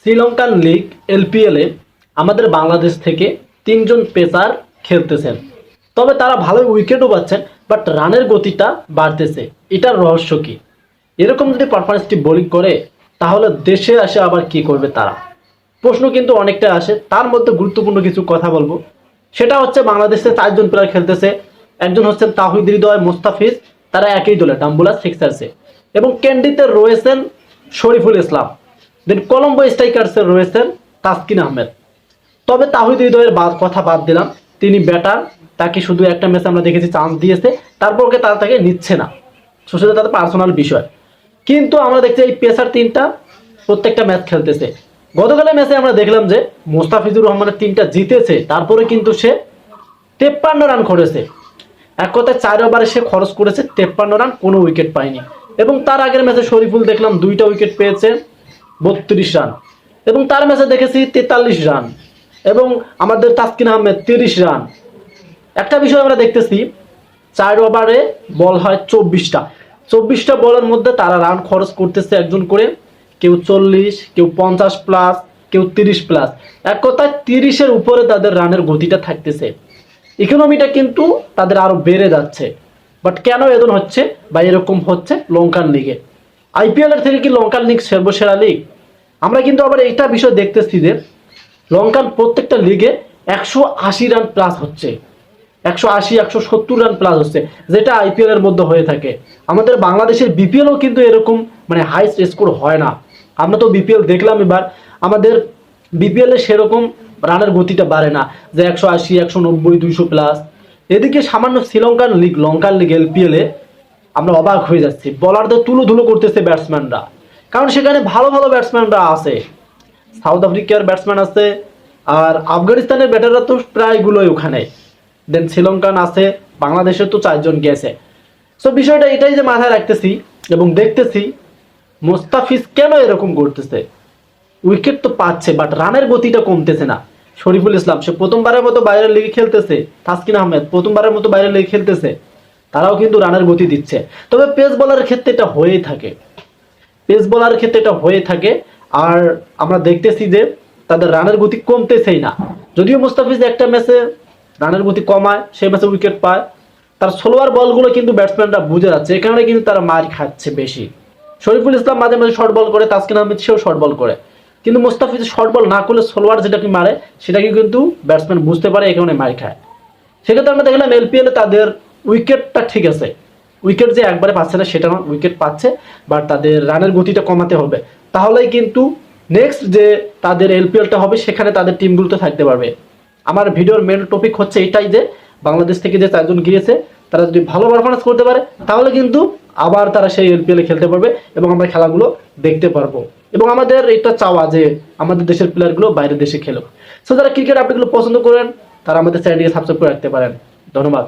Sri Lankan league এলপিএলে আমাদের বাংলাদেশ থেকে তিনজন পেসার খেলতেছেন। তবে তারা ভালোই উইকেটও পাচ্ছেন বাট রানের গতিটা বাড়তেছে। এটার রহস্য কি? এরকম যদি পারফরমেন্সটি বোলিং করে, তাহলে দেশে আসে আবার কি করবে তারা? প্রশ্ন কিন্তু অনেকটা আসে। তার মধ্যে গুরুত্বপূর্ণ কিছু কথা বলব। সেটা হচ্ছে বাংলাদেশে চারজন প্লেয়ার খেলতেছে। একজন হচ্ছেন তাহিদ হৃদয়, মোস্তাফিজ। তারা একই দলে, ডাম্বুলা সিক্সার্সে। এবং ক্যান্ডিতে রয়েছেন শরীফুল ইসলাম। দেন কলম্বো স্ট্রাইকার্সে রয়েছেন তাসকিন আহমেদ। তবে তাহিদ হৃদয়ের বাদ কথা বাদ দিলাম। তিনি ব্যাটার, তাকে শুধু একটা ম্যাচে আমরা দেখেছি চান্স দিয়েছে। তারপর ওকে তারা তাকে নিচ্ছে না। সেটা তাদের পার্সোনাল বিষয়। কিন্তু আমরা দেখছি এই পেসার তিনটা প্রত্যেকটা ম্যাচ খেলতেছে। গতকালের ম্যাচে আমরা দেখলাম যে মোস্তাফিজুর রহমানের টিমটা জিতেছে। তারপরে কিন্তু সে তেপ্পান্ন রান করেছে। এক কথায় চার ওভারে সে খরচ করেছে তেপ্পান্ন রান কোনো উইকেট পায়নি। এবং তার আগের ম্যাচে শরীফুল দেখলাম দুইটা উইকেট পেয়েছে। বত্রিশ রান। এবং তার ম্যাচে দেখেছি তেতাল্লিশ রান। এবং আমাদের তাসকিন আহমেদ তিরিশ রান। একটা বিষয় আমরা দেখতেছি, চার ওভারে বল হয় চব্বিশটা। চব্বিশটা বলের মধ্যে তারা রান খরচ করতেছে একজন করে, কেউ চল্লিশ, কেউ পঞ্চাশ প্লাস কেউ তিরিশ প্লাস এক কথায় তিরিশের উপরে তাদের রানের গতিটা থাকতেছে। ইকোনমিটা কিন্তু তাদের আরও বেড়ে যাচ্ছে। বাট কেন এমন হচ্ছে বা এরকম হচ্ছে লঙ্কান লিগে আইপিএল এর থেকে কি লঙ্কান লিগ সর্বসেরা লিগ আমরা কিন্তু আবার এইটা বিষয় দেখতেছি যে লঙ্কান প্রত্যেকটা লিগে একশো আশি রান প্লাস হচ্ছে। একশো আশি, একশো সত্তর রান প্লাস হচ্ছে, যেটা আইপিএল এর মধ্যে হয়ে থাকে। আমাদের বাংলাদেশের বিপিএলও কিন্তু এরকম মানে হাইস্ট স্কোর হয় না। আমরা তো বিপিএল দেখলাম এবার, আমাদের বিপিএল সেরকম রানের গতিটা বাড়ে না, যে একশো আশি, একশো নব্বই, দুইশো প্লাস এদিকে সামান্য Sri Lankan league Lankan league LPL আমরা অবাক হয়ে যাচ্ছি। বলারদের তুলো ধুলো করতেছে ব্যাটসম্যানরা কারণ সেখানে ভালো ভালো ব্যাটসম্যানরা আছে। সাউথ আফ্রিকার ব্যাটসম্যান আছে, আর আফগানিস্তানের ব্যাটাররা তো প্রায়গুলোই ওখানে। দেন শ্রীলঙ্কান আছে বাংলাদেশের তো চারজন গেছে। সো বিষয়টা এটাই যে মাথায় রাখতেছি এবং দেখতেছি, মোস্তাফিজ কেন এরকম করতেছে? উইকেট তো পাচ্ছে বাট রানের গতিটা কমতেছে না। শরীফুল ইসলাম, সে প্রথমবারের মতো বাইরের লিগে খেলতেছে, তাসকিন আহমেদ প্রথমবারের মতো বাইরের লিগে খেলতেছে। তারাও কিন্তু রানের গতি দিচ্ছে। তবে পেস বলারের ক্ষেত্রে এটা হয়েই থাকে। পেস বলার ক্ষেত্রে এটা হয়ে থাকে। আর আমরা দেখতেছি যে তাদের রানের গতি কমতেছেই না। যদিও মুস্তাফিজ একটা ম্যাচে রানের গতি কমায় সেই ম্যাচে উইকেট পায়। তার সোলোয়ার বলগুলো কিন্তু ব্যাটসম্যানরা বুঝে যাচ্ছে। এই কারণে কিন্তু তারা মার খাচ্ছে বেশি। শরীফুল ইসলাম মাঝে মাঝে শর্ট বল করে তাসকিন আহমেদ সেও শর্ট বল করে। কিন্তু মুস্তাফিজ শর্ট বল না করলে সোলোয়ার যেটাকে মারে, সেটাকে কিন্তু ব্যাটসম্যান বুঝতে পারে এই কারণে মার খায়। সেক্ষেত্রে আমরা দেখলাম এলপিএলে তাদের উইকেটটা ঠিক আছে। উইকেট যে একবারে পাচ্ছে না, সেটা উইকেট পাচ্ছে বাট তাদের রানের গতিটা কমাতে হবে। তাহলেই কিন্তু নেক্সট যে তাদের এলপিএলটা হবে, সেখানে তাদের টিমগুলোতে থাকতে পারবে। আমার ভিডিওর মেন টপিক হচ্ছে এটাই যে, বাংলাদেশ থেকে যে চারজন গিয়েছে, তারা যদি ভালো পারফরমেন্স করতে পারে, তাহলে কিন্তু আবার তারা সেই এলপিএলে খেলতে পারবে এবং আমরা খেলাগুলো দেখতে পারব। এবং আমাদের এটা চাওয়া যে, আমাদের দেশের প্লেয়ারগুলো বাইরের দেশে খেলুক। সো যারা ক্রিকেট আপডেটগুলো পছন্দ করেন, তারা আমাদের চ্যানেলটিকে সাবস্ক্রাইব করে রাখতে পারেন। ধন্যবাদ।